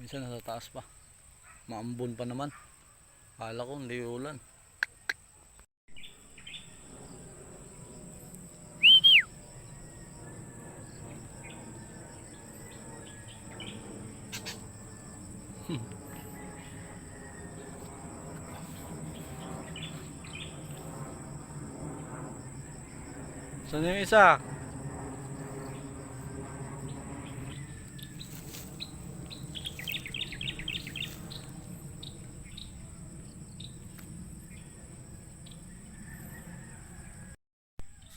Isa nasa taas pa. Maambon pa naman. Kala ko hindi ulan. Saan yung isa?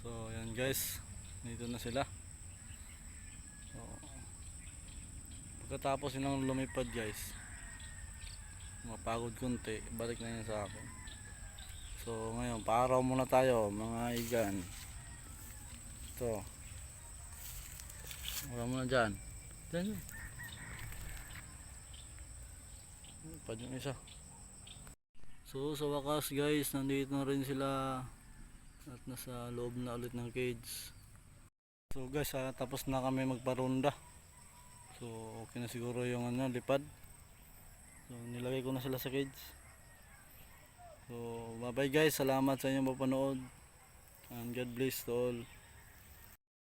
So, yan guys. Dito na sila. So, pagkatapos yun lumipad guys, mapagod kunti, balik na yun sa akin. So, ngayon, paaraw muna tayo, mga igan. Ito. Wala muna dyan. Dyan yun. Pad yung isa. So, sa wakas guys, nandito na rin sila at nasa loob na ulit ng cage. So guys ah, tapos na kami magparunda. So okay na siguro yung ano, lipad. So nilagay ko na sila sa cage. So bye bye guys. Salamat sa inyong mapanood. And God bless to all